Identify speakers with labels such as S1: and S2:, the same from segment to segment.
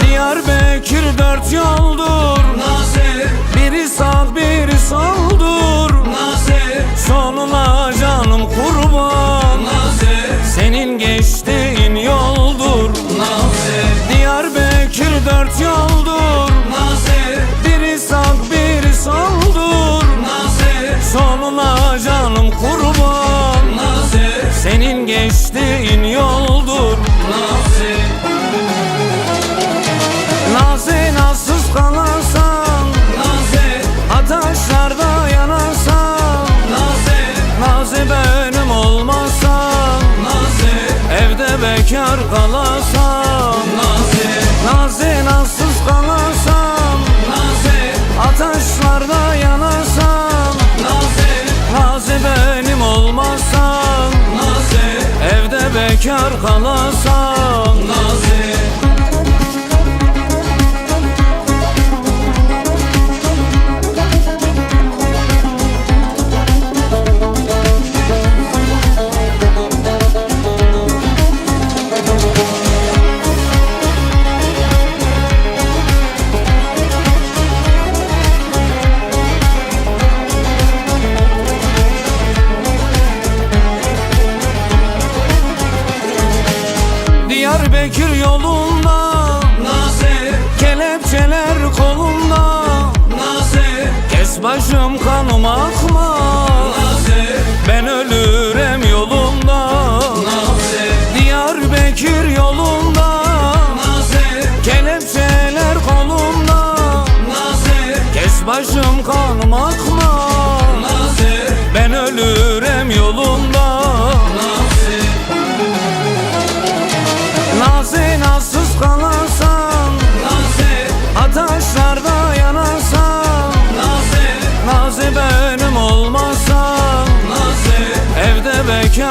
S1: Diyarbakır dört yoldur.
S2: Nazır,
S1: Biri sağ geçtiğin yoldur.
S2: Nazır,
S1: Naze nasız kalarsan
S2: Nazır,
S1: Ateşlerde yanarsan.
S2: Nazır,
S1: Naze benim olmazsan.
S2: Nazır,
S1: Evde bekar kalarsan bekar kalarsan Diyarbakır yolunda.
S2: Nazır,
S1: Kelepçeler kolunda.
S2: Nazır,
S1: Kes başım kanım akma.
S2: Nazır,
S1: Ben ölürem yolunda.
S2: Nazır,
S1: Diyarbakır yolunda.
S2: Nazır,
S1: Kelepçeler kolumda
S2: Nazır,
S1: Kes başım kanım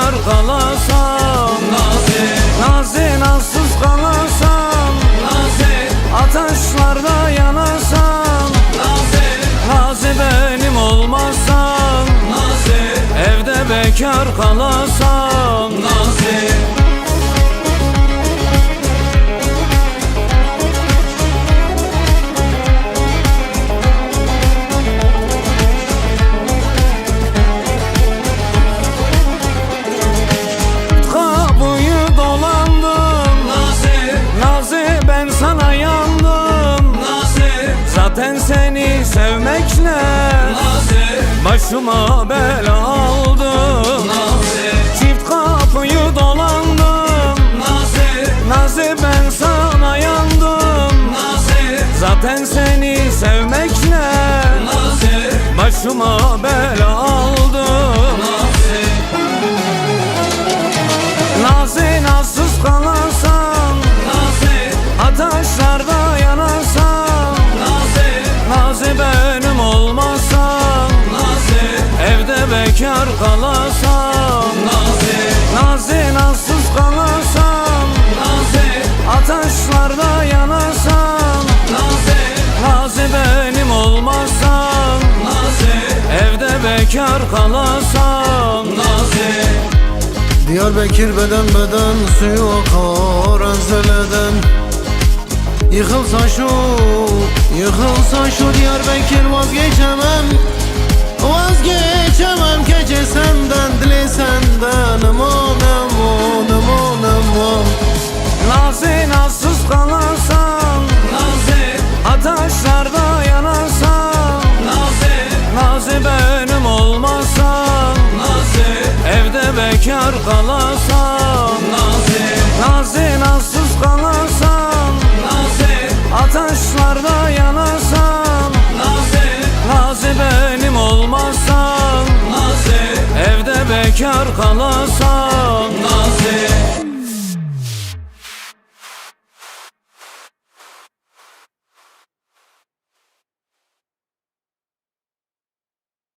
S1: Evde bekar kalarsan
S2: Nazır,
S1: Naze nasız kalarsan
S2: Nazır,
S1: Ateşlerde yanarsan
S2: Nazır,
S1: Naze benim olmazsan
S2: Nazır,
S1: Evde bekar kalarsan
S2: Nazır,
S1: seni sevmekle
S2: Nazır,
S1: Başıma bela aldım Çift kapıyı dolandım. Naze ben sana yandım.
S2: Nazır,
S1: Zaten seni sevmekle
S2: Nazır,
S1: Başıma bela aldım
S2: Nazır,
S1: Naze nasız kalarsan Ateşlerde bekar kalarsan
S2: Nazır,
S1: Naze nasız kalarsan
S2: Nazır,
S1: Ateşlerde yanarsan
S2: Nazır,
S1: Naze benim olmazsan
S2: Nazır,
S1: Evde bekar kalarsan
S2: Nazır,
S3: Diyarbakır beden beden suyu akar enzeleden Yıkılsa şu, yıkılsa şu Diyarbakır vazgeçemem. Vazgeçemem
S1: bekar kalarsan
S2: Nazır,
S1: Naze nasız kalarsan
S2: Nazır,
S1: Ateşlerde yanarsan
S2: Nazır,
S1: Naze benim olmazsan
S2: Nazır,
S1: Evde bekar kalarsan
S2: Nazır,